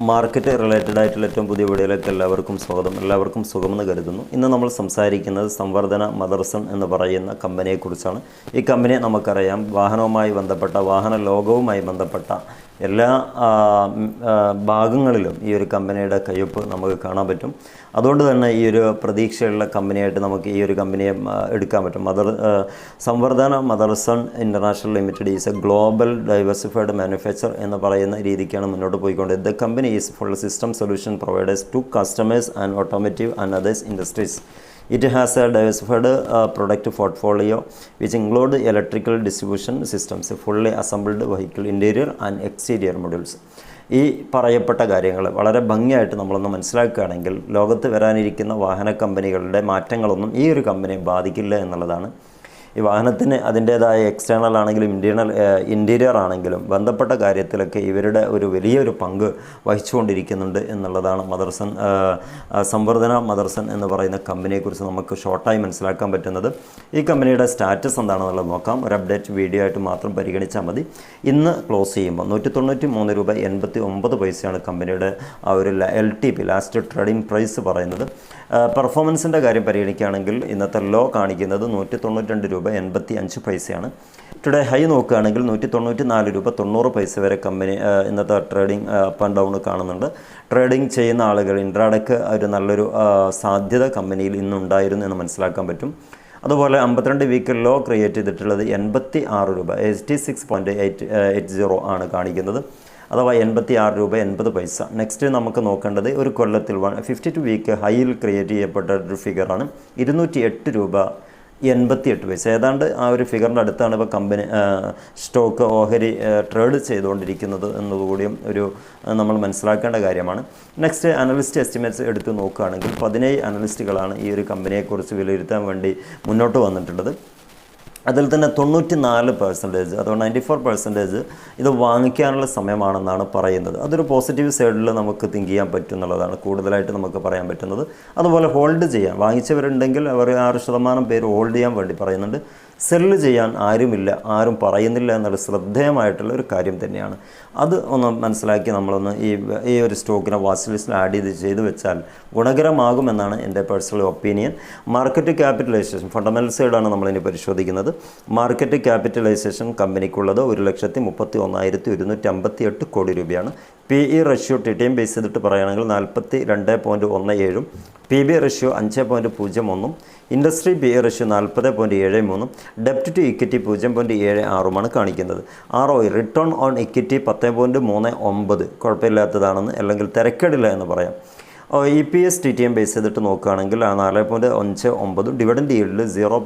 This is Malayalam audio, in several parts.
മാർക്കറ്റ് റിലേറ്റഡ് ആയിട്ടുള്ള ഏറ്റവും പുതിയ വീഡിയോയിലേക്ക് എല്ലാവർക്കും സ്വാഗതം. എല്ലാവർക്കും സുഖമെന്ന് കരുതുന്നു. ഇന്ന് നമ്മൾ സംസാരിക്കുന്നത് സംവർദ്ധന മദർസൺ എന്ന് പറയുന്ന കമ്പനിയെക്കുറിച്ചാണ്. ഈ കമ്പനിയെ നമുക്കറിയാം. വാഹനവുമായി ബന്ധപ്പെട്ട വാഹന ലോകവുമായി ബന്ധപ്പെട്ട എല്ലാ ഭാഗങ്ങളിലും ഈ ഒരു കമ്പനിയുടെ കയ്യൊപ്പ് നമുക്ക് കാണാൻ പറ്റും. അതുകൊണ്ട് തന്നെ ഈ ഒരു പ്രതീക്ഷയുള്ള കമ്പനിയായിട്ട് നമുക്ക് ഈ ഒരു കമ്പനിയെ എടുക്കാൻ പറ്റും. Mother Samvardhana Motherson international limited is a global diversified manufacture എന്ന് പറയുന്ന രീതിക്കാണ് മുന്നോട്ട് പോയിക്കൊണ്ടത് the company is full system solution providers to customers and automotive and others industries. It has a diversified product portfolio which include electrical distribution systems fully assembled vehicle interior and exterior modules ഈ പറയപ്പെട്ട കാര്യങ്ങൾ വളരെ ഭംഗിയായിട്ട് നമ്മളൊന്ന് മനസ്സിലാക്കുകയാണെങ്കിൽ ലോകത്ത് വരാനിരിക്കുന്ന വാഹന കമ്പനികളുടെ മാറ്റങ്ങളൊന്നും ഈ ഒരു കമ്പനിയെ ബാധിക്കില്ല എന്നുള്ളതാണ് ഈ വാഹനത്തിന് അതിന്റേതായ എക്സ്റ്റേണൽ ആണെങ്കിലും ഇന്റേണൽ ഇന്റീരിയർ ആണെങ്കിലും ബന്ധപ്പെട്ട കാര്യത്തിലൊക്കെ ഇവരുടെ ഒരു വലിയൊരു പങ്ക് വഹിച്ചുകൊണ്ടിരിക്കുന്നുണ്ട് എന്നുള്ളതാണ് മദർസൺ സംവർധന മദർസൺ എന്ന് പറയുന്ന കമ്പനിയെക്കുറിച്ച് നമുക്ക് ഷോർട്ടായി മനസ്സിലാക്കാൻ പറ്റുന്നത്. ഈ കമ്പനിയുടെ സ്റ്റാറ്റസ് എന്താണെന്നുള്ളത് നോക്കാം. ഒരു അപ്ഡേറ്റ് വീഡിയോ ആയിട്ട് മാത്രം പരിഗണിച്ചാൽ മതി. ഇന്ന് ക്ലോസ് ചെയ്യുമ്പോൾ നൂറ്റി തൊണ്ണൂറ്റി മൂന്ന് രൂപ എൺപത്തി ഒമ്പത് പൈസയാണ് കമ്പനിയുടെ ആ ഒരു L T P last trading price പറയുന്നത്. പെർഫോമൻസിന്റെ കാര്യം പരിഗണിക്കുകയാണെങ്കിൽ ഇന്നത്തെ ലോ കാണിക്കുന്നത് നൂറ്റി തൊണ്ണൂറ്റി രണ്ട് രൂപ എൺപത്തി അഞ്ച് പൈസയാണ്. ടുഡേ ഹൈ നോക്കുകയാണെങ്കിൽ നൂറ്റി തൊണ്ണൂറ്റി നാല് രൂപ തൊണ്ണൂറ് പൈസ വരെ കമ്പനി ഇന്നത്തെ ട്രേഡിംഗ് അപ്പ് ആൻഡ് ഡൗൺ കാണുന്നുണ്ട്. ട്രേഡിംഗ് ചെയ്യുന്ന ആളുകൾ ഇൻട്രാഡക്ക് ഒരു നല്ലൊരു സാധ്യത കമ്പനിയിൽ ഇന്നുണ്ടായിരുന്നു എന്ന് മനസ്സിലാക്കാൻ പറ്റും. അതുപോലെ അമ്പത്തിരണ്ട് വീക്ക് ലോ ക്രിയേറ്റ് ചെയ്തിട്ടുള്ളത് എൺപത്തി ആറ് രൂപ eighty six point eight eight zero ആണ് കാണിക്കുന്നത്. അഥവാ എൺപത്തി ആറ് രൂപ എൺപത് പൈസ. നെക്സ്റ്റ് നമുക്ക് നോക്കേണ്ടത് ഒരു കൊല്ലത്തിൽ വൺ ഫിഫ്റ്റി ടു വീക്ക് ഹൈയിൽ ക്രിയേറ്റ് ചെയ്യപ്പെട്ട ഒരു ഫിഗറാണ് ഇരുന്നൂറ്റി എട്ട് രൂപ എൺപത്തി എട്ട് പൈസ ഏതാണ്ട് ആ ഒരു ഫിഗറിന്റെ അടുത്താണ് ഇപ്പോൾ കമ്പനി സ്റ്റോക്ക് ഓഹരി ട്രേഡ് ചെയ്തുകൊണ്ടിരിക്കുന്നത് എന്നതുകൂടിയും ഒരു നമ്മൾ മനസ്സിലാക്കേണ്ട കാര്യമാണ്. നെക്സ്റ്റ് അനലിസ്റ്റ് എസ്റ്റിമേറ്റ്സ് എടുത്ത് നോക്കുകയാണെങ്കിൽ പതിനേഴ് അനലിസ്റ്റുകളാണ് ഈ ഒരു കമ്പനിയെക്കുറിച്ച് വിലയിരുത്താൻ വേണ്ടി മുന്നോട്ട് വന്നിട്ടുള്ളത്. അതിൽ തന്നെ തൊണ്ണൂറ്റി നാല് പെർസെന്റേജ് അതുകൊണ്ട് നയന്റി ഫോർ പെർസെന്റേജ് ഇത് വാങ്ങിക്കാനുള്ള സമയമാണെന്നാണ് പറയുന്നത്. അതൊരു പോസിറ്റീവ് സൈഡിൽ നമുക്ക് തിങ്ക് ചെയ്യാൻ പറ്റും എന്നുള്ളതാണ് കൂടുതലായിട്ട് നമുക്ക് പറയാൻ പറ്റുന്നത്. അതുപോലെ ഹോൾഡ് ചെയ്യാം വാങ്ങിച്ചവരുണ്ടെങ്കിൽ അവർ ആറ് ശതമാനം പേര് ഹോൾഡ് ചെയ്യാൻ വേണ്ടി പറയുന്നുണ്ട്. സെല്ല് ചെയ്യാൻ ആരുമില്ല ആരും പറയുന്നില്ല എന്നുള്ള ശ്രദ്ധേയമായിട്ടുള്ള ഒരു കാര്യം തന്നെയാണ്. അത് ഒന്ന് മനസ്സിലാക്കി നമ്മളൊന്ന് ഈ ഈ ഒരു സ്റ്റോക്കിനെ വാച്ച് ലിസ്റ്റിൽ ആഡ് ചെയ്ത് ചെയ്തു വെച്ചാൽ ഗുണകരമാകുമെന്നാണ് എന്റെ personal opinion. Market capitalisation fundamental സൈഡാണ് നമ്മളിനി പരിശോധിക്കുന്നത്. മാർക്കറ്റ് ക്യാപിറ്റലൈസേഷൻ കമ്പനിക്കുള്ളത് ഒരു ലക്ഷത്തി മുപ്പത്തി ഒന്നായിരത്തി ഒരുന്നൂറ്റി അമ്പത്തി എട്ട് കോടി രൂപയാണ്. P E ratio T T M base ചെയ്തിട്ട് പറയുകയാണെങ്കിൽ നാൽപ്പത്തി രണ്ട് പോയിന്റ് ഒന്ന് ഏഴും പി ബി റഷ്യോ അഞ്ച് പോയിന്റ് പൂജ്യം ഒന്നും ഇൻഡസ്ട്രി പി ഇ റഷ്യോ നാൽപ്പത് പോയിന്റ് ഏഴ് മൂന്നും ഡെപ്റ്റ് ടു ഇക്വിറ്റി പൂജ്യം പോയിന്റ് ഏഴ് ആറുമാണ് കാണിക്കുന്നത്. R O return on equity പത്ത് പോയിന്റ് മൂന്ന് ഒമ്പത് കുഴപ്പമില്ലാത്തതാണെന്ന് അല്ലെങ്കിൽ തിരക്കേടില്ല എന്ന് പറയാം. E P S T T M base ചെയ്തിട്ട് നോക്കുകയാണെങ്കിൽ നാല് പോയിന്റ് അഞ്ച് ഒമ്പതും ഡിവിഡൻഡ് ഈൽഡിൽ സീറോ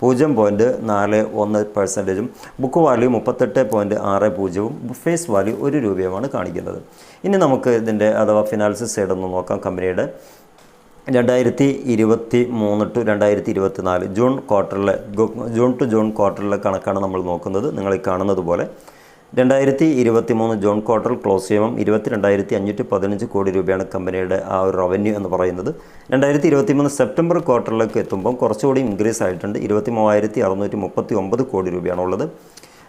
പൂജ്യം പോയിന്റ് നാല് ഒന്ന് പെർസെന്റേജും ബുക്ക് വാല്യൂ മുപ്പത്തെട്ട് പോയിന്റ് ആറ് പൂജ്യവും ഫേസ് വാല്യൂ ഒരു രൂപയുമാണ് കാണിക്കുന്നത്. ഇനി നമുക്ക് ഇതിന്റെ അഥവാ ഫിനാൻസ് സൈഡ് ഒന്ന് നോക്കാം കമ്പനിയുടെ. രണ്ടായിരത്തി ഇരുപത്തി മൂന്ന് ടു രണ്ടായിരത്തി ഇരുപത്തി നാല് ജൂൺ ക്വാർട്ടറിലെ ജൂൺ ടു ജൂൺ ക്വാർട്ടറിലെ കണക്കാണ് നമ്മൾ നോക്കുന്നത്. നിങ്ങൾ ഈ കാണുന്നത് പോലെ രണ്ടായിരത്തി ഇരുപത്തി മൂന്ന് ജൂൺ ക്വാർട്ടർ ക്ലോസ് ചെയ്യുമ്പം ഇരുപത്തി രണ്ടായിരത്തി അഞ്ഞൂറ്റി പതിനഞ്ച് കോടി രൂപയാണ് കമ്പനിയുടെ ആ ഒരു റവന്യൂ എന്ന് പറയുന്നത്. രണ്ടായിരത്തി ഇരുപത്തി മൂന്ന് സെപ്റ്റംബർ ക്വാർട്ടറിലേക്ക് എത്തുമ്പം കുറച്ചുകൂടി ഇൻക്രീസ് ആയിട്ടുണ്ട്. ഇരുപത്തി മൂവായിരത്തി അറുന്നൂറ്റി മുപ്പത്തി ഒമ്പത് കോടി രൂപയാണുള്ളത്.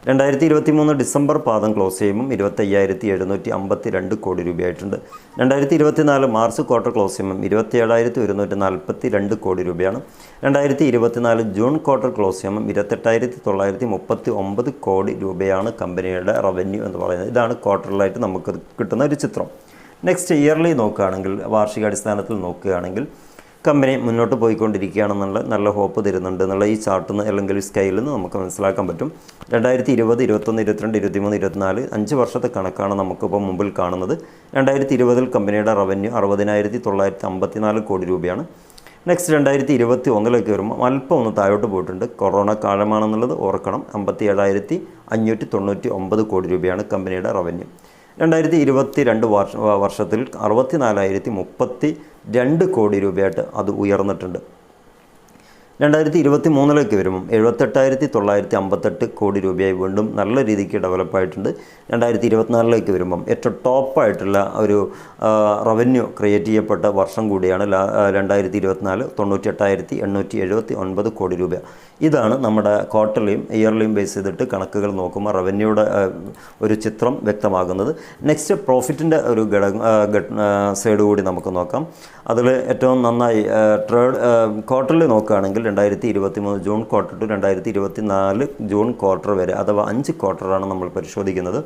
രണ്ടായിരത്തി ഇരുപത്തി മൂന്ന് ഡിസംബർ പാദം ക്ലോസ് ചെയ്യുമ്പം ഇരുപത്തയ്യായിരത്തി എഴുന്നൂറ്റി അമ്പത്തി രണ്ട് കോടി രൂപയായിട്ടുണ്ട്. രണ്ടായിരത്തി ഇരുപത്തി നാല് മാർച്ച് ക്വാർട്ടർ ക്ലോസ് ചെയ്യുമ്പം ഇരുപത്തി ഏഴായിരത്തി ഒരുന്നൂറ്റി നാൽപ്പത്തി രണ്ട് കോടി രൂപയാണ്. രണ്ടായിരത്തി ഇരുപത്തി നാല് ജൂൺ ക്വാർട്ടർ ക്ലോസ് ചെയ്യുമ്പം ഇരുപത്തെട്ടായിരത്തി തൊള്ളായിരത്തി മുപ്പത്തി ഒമ്പത് കോടി രൂപയാണ് കമ്പനിയുടെ റവന്യൂ എന്ന് പറയുന്നത്. ഇതാണ് ക്വാർട്ടറിലായിട്ട് നമുക്ക് കിട്ടുന്ന ഒരു ചിത്രം. നെക്സ്റ്റ് ഇയർലി നോക്കുകയാണെങ്കിൽ വാർഷികാടിസ്ഥാനത്തിൽ നോക്കുകയാണെങ്കിൽ കമ്പനി മുന്നോട്ട് പോയിക്കൊണ്ടിരിക്കുകയാണെന്നുള്ള നല്ല ഹോപ്പ് തരുന്നുണ്ട് എന്നുള്ള ഈ ചാർട്ടിൽ നിന്ന് അല്ലെങ്കിൽ സ്കെയിലിൽ നിന്ന് നമുക്ക് മനസ്സിലാക്കാൻ പറ്റും. രണ്ടായിരത്തി ഇരുപത് ഇരുപത്തൊന്ന് ഇരുപത്തിരണ്ട് ഇരുപത്തിമൂന്ന് ഇരുപത്തിനാല് അഞ്ച് വർഷത്തെ കണക്കാണ് നമുക്കിപ്പോൾ മുമ്പിൽ കാണുന്നത്. രണ്ടായിരത്തി ഇരുപതിൽ കമ്പനിയുടെ റവന്യൂ അറുപതിനായിരത്തി തൊള്ളായിരത്തി അമ്പത്തിനാല് കോടി രൂപയാണ്. നെക്സ്റ്റ് രണ്ടായിരത്തി ഇരുപത്തി ഒന്നിലേക്ക് വരുമ്പോൾ അല്പം ഒന്ന് താഴോട്ട് പോയിട്ടുണ്ട്. കൊറോണ കാലമാണെന്നുള്ളത് ഓർക്കണം. അമ്പത്തി ഏഴായിരത്തി അഞ്ഞൂറ്റി തൊണ്ണൂറ്റി ഒമ്പത് കോടി രൂപയാണ് കമ്പനിയുടെ റവന്യൂ രണ്ടായിരത്തി ഇരുപത്തി രണ്ട് വർഷ വർഷത്തിൽ അറുപത്തി നാലായിരത്തി മുപ്പത്തി രണ്ട് കോടി രൂപയായിട്ട് അത് ഉയർന്നിട്ടുണ്ട്. രണ്ടായിരത്തി ഇരുപത്തി മൂന്നിലേക്ക് വരുമ്പം എഴുപത്തെട്ടായിരത്തി തൊള്ളായിരത്തി അമ്പത്തെട്ട് കോടി രൂപയായി വീണ്ടും നല്ല രീതിക്ക് ഡെവലപ്പായിട്ടുണ്ട്. രണ്ടായിരത്തി ഇരുപത്തിനാലിലേക്ക് വരുമ്പം ഏറ്റവും ടോപ്പായിട്ടുള്ള ഒരു റവന്യൂ ക്രിയേറ്റ് ചെയ്യപ്പെട്ട വർഷം കൂടിയാണ് ലാ- രണ്ടായിരത്തി ഇരുപത്തിനാല് തൊണ്ണൂറ്റെട്ടായിരത്തി എണ്ണൂറ്റി എഴുപത്തി ഒൻപത് കോടി രൂപ. ഇതാണ് നമ്മുടെ ക്വാർട്ടർലിയും ഇയർലിയും ബേസ് ചെയ്തിട്ട് കണക്കുകൾ നോക്കുമ്പോൾ റവന്യൂയുടെ ഒരു ചിത്രം വ്യക്തമാകുന്നത്. നെക്സ്റ്റ് പ്രോഫിറ്റിന്റെ ഒരു ഘടക സൈഡ് കൂടി നമുക്ക് നോക്കാം. അതിൽ ഏറ്റവും നന്നായി ട്രേഡ് ക്വാർട്ടറിൽ നോക്കുകയാണെങ്കിൽ രണ്ടായിരത്തി ഇരുപത്തി മൂന്ന് ജൂൺ ക്വാർട്ടർ ടു രണ്ടായിരത്തി ഇരുപത്തി നാല് ജൂൺ ക്വാർട്ടർ വരെ അഥവാ അഞ്ച് ക്വാർട്ടറാണ് നമ്മൾ പരിശോധിക്കുന്നത്.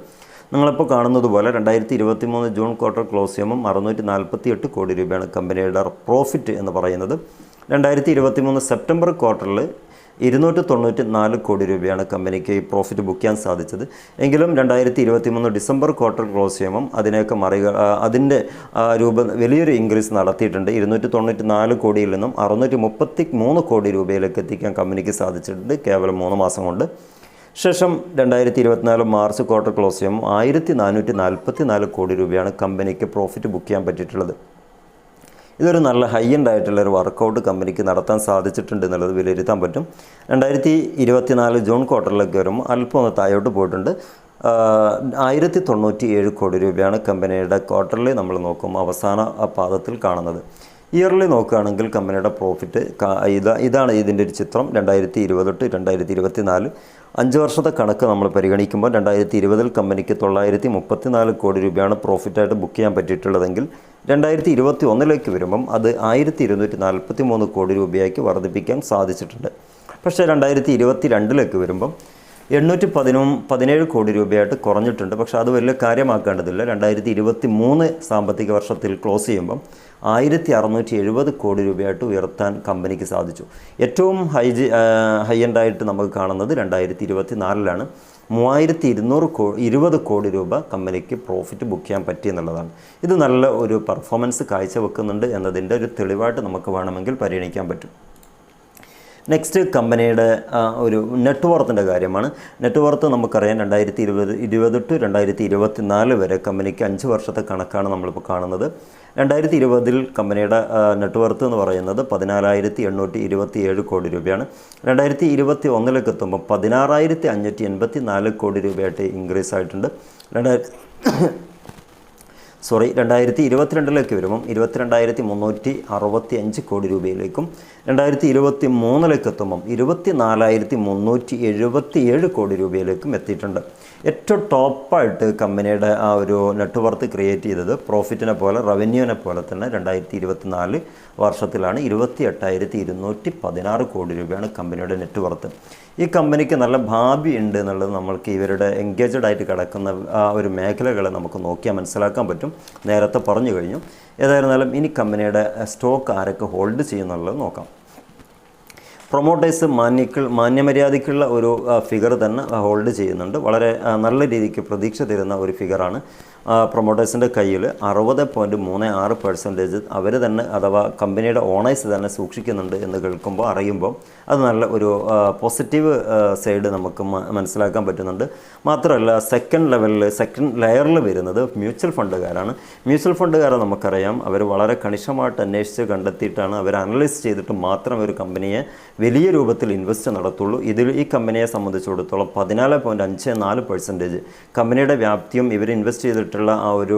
നിങ്ങളിപ്പോൾ കാണുന്നത് പോലെ രണ്ടായിരത്തി ഇരുപത്തി മൂന്ന് ജൂൺ ക്വാർട്ടർ ക്ലോസ് ചെയ്യുമ്പോൾ അറുന്നൂറ്റി നാൽപ്പത്തി എട്ട് കോടി രൂപയാണ് കമ്പനിയുടെ പ്രോഫിറ്റ് എന്ന് പറയുന്നത്. രണ്ടായിരത്തി ഇരുപത്തി മൂന്ന് സെപ്റ്റംബർ ക്വാർട്ടറിൽ ഇരുന്നൂറ്റി തൊണ്ണൂറ്റി നാല് കോടി രൂപയാണ് കമ്പനിക്ക് ഈ പ്രോഫിറ്റ് ബുക്ക് ചെയ്യാൻ സാധിച്ചത്. എങ്കിലും രണ്ടായിരത്തി ഇരുപത്തി മൂന്ന് ഡിസംബർ ക്വാർട്ടർ ക്ലോസ് ചെയ്യുമ്പം അതിനെയൊക്കെ മറിക അതിന്റെ രൂപ വലിയൊരു ഇൻക്രീസ് നടത്തിയിട്ടുണ്ട്. ഇരുന്നൂറ്റി തൊണ്ണൂറ്റി നാല് കോടിയിൽ നിന്നും അറുന്നൂറ്റി മുപ്പത്തി മൂന്ന് കോടി രൂപയിലേക്ക് എത്തിക്കാൻ കമ്പനിക്ക് സാധിച്ചിട്ടുണ്ട് കേവലം മൂന്ന് മാസം കൊണ്ട്. ശേഷം രണ്ടായിരത്തി ഇരുപത്തിനാല് മാർച്ച് ക്വാർട്ടർ ക്ലോസ് ചെയ്യുമ്പോൾ ആയിരത്തി നാനൂറ്റി നാൽപ്പത്തി നാല് കോടി രൂപയാണ് കമ്പനിക്ക് പ്രോഫിറ്റ് ബുക്ക് ചെയ്യാൻ പറ്റിയിട്ടുള്ളത്. ഇതൊരു നല്ല ഹൈ എൻഡ് ആയിട്ടുള്ള ഒരു വർക്കൗട്ട് കമ്പനിക്ക് നടത്താൻ സാധിച്ചിട്ടുണ്ട് എന്നുള്ളത് വിലയിരുത്താൻ പറ്റും. രണ്ടായിരത്തി ഇരുപത്തിനാല് ജൂൺ ക്വാർട്ടറിലേക്ക് വരുമ്പോൾ അല്പം ഒന്ന് താഴോട്ട് പോയിട്ടുണ്ട്. ആയിരത്തി തൊണ്ണൂറ്റി ഏഴ് കോടി രൂപയാണ് കമ്പനിയുടെ ക്വാർട്ടറിൽ നമ്മൾ നോക്കും അവസാന പാദത്തിൽ കാണുന്നത്. ഇയർലി നോക്കുകയാണെങ്കിൽ കമ്പനിയുടെ പ്രോഫിറ്റ് ഇതാ ഇതാണ് ഇതിന്റെ ഒരു ചിത്രം. രണ്ടായിരത്തി ഇരുപത് തൊട്ട് രണ്ടായിരത്തി ഇരുപത്തി നാല് അഞ്ച് വർഷത്തെ കണക്ക് നമ്മൾ പരിഗണിക്കുമ്പോൾ രണ്ടായിരത്തി ഇരുപതിൽ കമ്പനിക്ക് തൊള്ളായിരത്തി മുപ്പത്തിനാല് കോടി രൂപയാണ് പ്രോഫിറ്റായിട്ട് ബുക്ക് ചെയ്യാൻ പറ്റിയിട്ടുള്ളതെങ്കിൽ രണ്ടായിരത്തി ഇരുപത്തി ഒന്നിലേക്ക് വരുമ്പം അത് ആയിരത്തി ഇരുന്നൂറ്റി നാൽപ്പത്തി മൂന്ന് കോടി രൂപയാക്കി വർദ്ധിപ്പിക്കാൻ സാധിച്ചിട്ടുണ്ട്. പക്ഷേ രണ്ടായിരത്തി ഇരുപത്തി രണ്ടിലേക്ക് വരുമ്പം എണ്ണൂറ്റി പതിനും പതിനേഴ് കോടി രൂപയായിട്ട് കുറഞ്ഞിട്ടുണ്ട്. പക്ഷേ അത് വലിയ കാര്യമാക്കേണ്ടതില്ല. രണ്ടായിരത്തി ഇരുപത്തി മൂന്ന് സാമ്പത്തിക വർഷത്തിൽ ക്ലോസ് ചെയ്യുമ്പം ആയിരത്തി അറുന്നൂറ്റി എഴുപത് കോടി രൂപയായിട്ട് ഉയർത്താൻ കമ്പനിക്ക് സാധിച്ചു. ഏറ്റവും ഹൈ ഹൈ എൻഡായിട്ട് നമുക്ക് കാണുന്നത് രണ്ടായിരത്തി ഇരുപത്തി നാലിലാണ് മൂവായിരത്തി ഇരുന്നൂറ് കോ ഇരുപത് കോടി രൂപ കമ്പനിക്ക് പ്രോഫിറ്റ് ബുക്ക് ചെയ്യാൻ പറ്റി എന്നുള്ളതാണ്. ഇത് നല്ല ഒരു പെർഫോമൻസ് കാഴ്ചവെക്കുന്നുണ്ട് എന്നതിന്റെ ഒരു തെളിവായിട്ട് നമുക്ക് വേണമെങ്കിൽ പരിഗണിക്കാൻ പറ്റും. നെക്സ്റ്റ് കമ്പനിയുടെ ഒരു നെറ്റ്വർത്തിന്റെ കാര്യമാണ്. നെറ്റ്വർത്ത് നമുക്കറിയാം രണ്ടായിരത്തി ഇരുപത് ഇരുപത് ടു രണ്ടായിരത്തി ഇരുപത്തി നാല് വരെ കമ്പനിക്ക് അഞ്ച് വർഷത്തെ കണക്കാണ് നമ്മളിപ്പോൾ കാണുന്നത്. രണ്ടായിരത്തി ഇരുപതിൽ കമ്പനിയുടെ നെറ്റ്വർത്ത് എന്ന് പറയുന്നത് പതിനാലായിരത്തി എണ്ണൂറ്റി ഇരുപത്തി ഏഴ് കോടി രൂപയാണ്. രണ്ടായിരത്തി ഇരുപത്തി ഒന്നിലേക്ക് എത്തുമ്പോൾ പതിനാറായിരത്തി അഞ്ഞൂറ്റി എൺപത്തി നാല് കോടി രൂപയായിട്ട് ഇൻക്രീസ് ആയിട്ടുണ്ട്. രണ്ടായിരത്തി സോറി രണ്ടായിരത്തി ഇരുപത്തിരണ്ടിലേക്ക് വരുമ്പം ഇരുപത്തിരണ്ടായിരത്തി മുന്നൂറ്റി അറുപത്തി അഞ്ച് കോടി രൂപയിലേക്കും രണ്ടായിരത്തി ഇരുപത്തി മൂന്നിലേക്ക് എത്തുമ്പം ഇരുപത്തി നാലായിരത്തി മുന്നൂറ്റി എഴുപത്തി ഏഴ് കോടി രൂപയിലേക്കും എത്തിയിട്ടുണ്ട്. ഏറ്റവും ടോപ്പായിട്ട് കമ്പനിയുടെ ആ ഒരു നെറ്റ്വർത്ത് ക്രിയേറ്റ് ചെയ്തത് പ്രോഫിറ്റിനെ പോലെ റവന്യൂവിനെ പോലെ തന്നെ രണ്ടായിരത്തി ഇരുപത്തി നാല് വർഷത്തിലാണ് ഇരുപത്തി എട്ടായിരത്തി ഇരുന്നൂറ്റി പതിനാറ് കോടി രൂപയാണ് കമ്പനിയുടെ നെറ്റ്വർത്ത് ഈ കമ്പനിക്ക് നല്ല ഭാവി ഉണ്ട് എന്നുള്ളത് നമ്മൾക്ക് ഇവരുടെ എൻഗേജഡ് ആയിട്ട് കിടക്കുന്ന ആ ഒരു മേഖലകളെ നമുക്ക് നോക്കിയാൽ മനസ്സിലാക്കാൻ പറ്റും. നേരത്തെ പറഞ്ഞു കഴിഞ്ഞു. ഏതായിരുന്നാലും ഇനി കമ്പനിയുടെ സ്റ്റോക്ക് ആരൊക്കെ ഹോൾഡ് ചെയ്യുന്നുള്ളത് നോക്കാം. പ്രൊമോട്ടേഴ്സ് മാന്യക്കൾ മാന്യമര്യാദയ്ക്കുള്ള ഒരു ഫിഗർ തന്നെ ഹോൾഡ് ചെയ്യുന്നുണ്ട്. വളരെ നല്ല രീതിക്ക് പ്രതീക്ഷ തരുന്ന ഒരു ഫിഗറാണ് പ്രൊമോട്ടേഴ്സിന്റെ കയ്യിൽ അറുപത് പോയിന്റ് മൂന്ന് ആറ് പെർസെന്റേജ് അവർ തന്നെ അഥവാ കമ്പനിയുടെ ഓണേഴ്സ് തന്നെ സൂക്ഷിക്കുന്നുണ്ട് എന്ന് കേൾക്കുമ്പോൾ അറിയുമ്പോൾ അത് നല്ല ഒരു പോസിറ്റീവ് സൈഡ് നമുക്ക് മനസ്സിലാക്കാൻ പറ്റുന്നുണ്ട്. മാത്രമല്ല സെക്കൻഡ് ലെവലിൽ സെക്കൻഡ് ലെയറിൽ വരുന്നത് മ്യൂച്വൽ ഫണ്ടുകാരാണ്. മ്യൂച്വൽ ഫണ്ടുകാരെ നമുക്കറിയാം. അവർ വളരെ കണിശമായിട്ട് അന്വേഷിച്ച് കണ്ടെത്തിയിട്ടാണ് അവർ അനലൈസ് ചെയ്തിട്ട് മാത്രം ഒരു കമ്പനിയെ വലിയ രൂപത്തിൽ ഇൻവെസ്റ്റ് നടത്തുള്ളൂ. ഇതിൽ ഈ കമ്പനിയെ സംബന്ധിച്ചിടത്തോളം പതിനാല് പോയിന്റ് അഞ്ച് നാല് പെർസെന്റേജ് കമ്പനിയുടെ വ്യാപ്തിയും ഇവർ ഇൻവെസ്റ്റ് ചെയ്തിട്ടുള്ള ആ ഒരു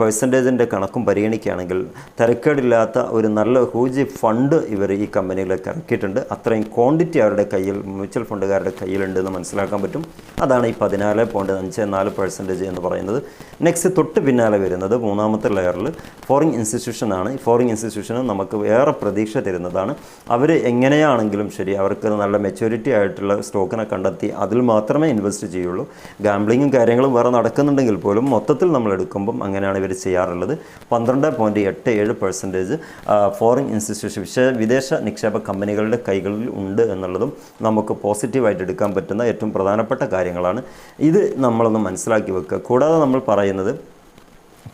പെർസെന്റേജിന്റെ കണക്കും പരിഗണിക്കുകയാണെങ്കിൽ തിരക്കേടില്ലാത്ത ഒരു നല്ല ഹൂജി ഫണ്ട് ഇവർ ഈ കമ്പനികളൊക്കെ ഇറക്കിയിട്ടുണ്ട്. അത്രയും ക്വാണ്ടിറ്റി അവരുടെ കയ്യിൽ മ്യൂച്വൽ ഫണ്ടുകാരുടെ കയ്യിലുണ്ട് എന്ന് മനസ്സിലാക്കാൻ പറ്റും. അതാണ് ഈ പതിനാല് പോയിന്റ് അഞ്ച് നാല് പെർസെന്റേജ് എന്ന് പറയുന്നത്. നെക്സ്റ്റ് തൊട്ട് പിന്നാലെ വരുന്നത് മൂന്നാമത്തെ ലെയറിൽ ഫോറിൻ ഇൻസ്റ്റിറ്റ്യൂഷനാണ് ഈ ഫോറിൻ ഇൻസ്റ്റിറ്റ്യൂഷന് നമുക്ക് ഏറെ പ്രതീക്ഷ തരുന്നതാണ്. അവർ എങ്ങനെയാണെങ്കിലും ശരി അവർക്ക് നല്ല മെച്യൂരിറ്റി ആയിട്ടുള്ള സ്റ്റോക്കിനെ കണ്ടെത്തി അതിൽ മാത്രമേ ഇൻവെസ്റ്റ് ചെയ്യുള്ളൂ. ഗാംബ്ലിങ്ങും കാര്യങ്ങളും വേറെ നടക്കുന്നുണ്ടെങ്കിൽ പോലും മൊത്തത്തിൽ നമ്മൾ എടുക്കുമ്പം അങ്ങനെയാണ് ഇവർ ചെയ്യാറുള്ളത്. പന്ത്രണ്ട് പോയിന്റ് എട്ട് ഏഴ് പെർസെന്റേജ് ഫോറിൻ ഇൻസ്റ്റിറ്റ്യൂഷൻ വിദേശ നിക്ഷേപ കമ്പനികളുടെ കൈകളിൽ ഉണ്ട് എന്നുള്ളതും നമുക്ക് പോസിറ്റീവായിട്ട് എടുക്കാൻ പറ്റുന്ന ഏറ്റവും പ്രധാനപ്പെട്ട കാര്യങ്ങളാണ്. ഇത് നമ്മളൊന്ന് മനസ്സിലാക്കി വെക്കുക. കൂടാതെ നമ്മൾ പറയുന്നത്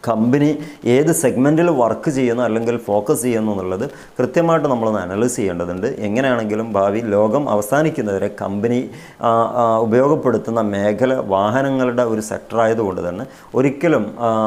കമ്പനി ഏത് സെഗ്മെന്റിൽ വർക്ക് ചെയ്യുന്നു അല്ലെങ്കിൽ ഫോക്കസ് ചെയ്യുന്നു എന്നുള്ളത് കൃത്യമായിട്ട് നമ്മളൊന്ന് അനലൈസ് ചെയ്യേണ്ടതുണ്ട്. എങ്ങനെയാണെങ്കിലും ഭാവി ലോകം അവസാനിക്കുന്നവരെ കമ്പനി ഉപയോഗപ്പെടുത്തുന്ന മേഖല വാഹനങ്ങളുടെ ഒരു സെക്ടർ ആയതുകൊണ്ട് തന്നെ ഒരിക്കലും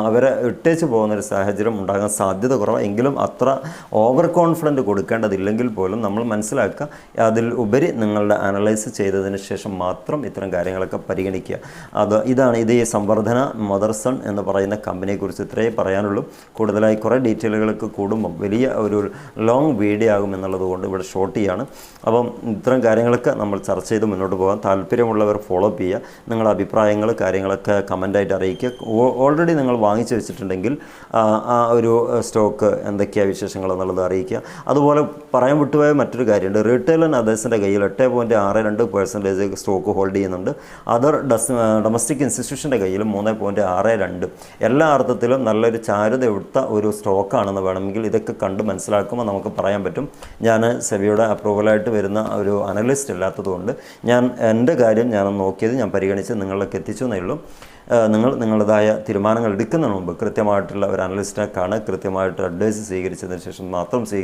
അവരെ ഇട്ടേച്ച് പോകുന്ന ഒരു സാഹചര്യം ഉണ്ടാകാൻ സാധ്യത കുറവ്. എങ്കിലും അത്ര ഓവർ കോൺഫിഡന്റ് കൊടുക്കേണ്ടതില്ലെങ്കിൽ പോലും നമ്മൾ മനസ്സിലാക്കുക അതിൽ ഉപരി നിങ്ങളുടെ അനലൈസ് ചെയ്തതിന് ശേഷം മാത്രം ഇത്തരം കാര്യങ്ങളൊക്കെ പരിഗണിക്കുക. അത് ഇതാണ് ഇത് ഈ സംവർദ്ധന മദർസൺ എന്ന് പറയുന്ന കമ്പനിയെക്കുറിച്ച് ഇത്രയേ പറയാനുള്ളൂ. കൂടുതലായി കുറേ ഡീറ്റെയിലുകളൊക്കെ കൂടുമ്പം വലിയ ഒരു ലോങ് വീഡിയോ ആകും എന്നുള്ളത് കൊണ്ട് ഇവിടെ ഷോർട്ട് ചെയ്യാണ്. അപ്പം ഇത്തരം കാര്യങ്ങളൊക്കെ നമ്മൾ ചർച്ച ചെയ്ത് മുന്നോട്ട് പോകാൻ താല്പര്യമുള്ളവർ ഫോളോ അപ്പ് ചെയ്യുക. നിങ്ങളുടെ അഭിപ്രായങ്ങൾ കാര്യങ്ങളൊക്കെ കമന്റായിട്ട് അറിയിക്കുക. ഓൾറെഡി നിങ്ങൾ വാങ്ങിച്ചു വെച്ചിട്ടുണ്ടെങ്കിൽ ആ, ഒരു സ്റ്റോക്ക് എന്തൊക്കെയാണ് വിശേഷങ്ങൾ എന്നുള്ളത് അറിയിക്കുക. അതുപോലെ പറയാൻ വിട്ടുപോയ മറ്റൊരു കാര്യമുണ്ട്. റീറ്റെയിൽ ആൻഡ് അതേഴ്സിന്റെ കയ്യിൽ എട്ട് പോയിന്റ് ആറ് രണ്ട് പെർസെന്റേജ് സ്റ്റോക്ക് ഹോൾഡ് ചെയ്യുന്നുണ്ട്. അതർ ഡൊമസ്റ്റിക് ഇൻസ്റ്റിറ്റ്യൂഷന്റെ കയ്യിൽ മൂന്ന് പോയിന്റ് ആറ് രണ്ട്. എല്ലാ അർത്ഥത്തിലും നല്ലൊരു ചാരുത എടുത്ത ഒരു സ്റ്റോക്കാണെന്ന് വേണമെങ്കിൽ ഇതൊക്കെ കണ്ട് മനസ്സിലാക്കുമ്പോൾ നമുക്ക് പറയാൻ പറ്റും. ഞാൻ സെബിയുടെ അപ്രൂവലായിട്ട് വരുന്ന ഒരു അനലിസ്റ്റ് അല്ലാത്തതുകൊണ്ട് ഞാൻ എന്റെ കാര്യം ഞാൻ നോക്കിയത് ഞാൻ പരിഗണിച്ച് നിങ്ങളിലേക്ക് എത്തിച്ചു എന്നേ ഉള്ളൂ. നിങ്ങൾ നിങ്ങളുടേതായ തീരുമാനങ്ങൾ എടുക്കുന്നതിന് മുമ്പ് കൃത്യമായിട്ടുള്ള ഒരു അനലിസ്റ്റിനെ കാണുക കൃത്യമായിട്ട് അഡ്വൈസ് സ്വീകരിച്ചതിന് ശേഷം മാത്രം സ്വീ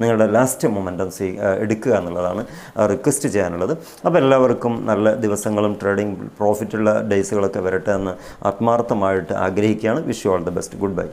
നിങ്ങളുടെ ലാസ്റ്റ് മൊമെന്റം സ്വീ എടുക്കുക എന്നുള്ളതാണ് റിക്വസ്റ്റ് ചെയ്യാനുള്ളത്. അപ്പോൾ എല്ലാവർക്കും നല്ല ദിവസങ്ങളും ട്രേഡിംഗ് പ്രോഫിറ്റുള്ള ഡേയ്സുകളൊക്കെ വരട്ടെ എന്ന് ആത്മാർത്ഥമായിട്ട് ആഗ്രഹിക്കുകയാണ്. Vishu all the best good bye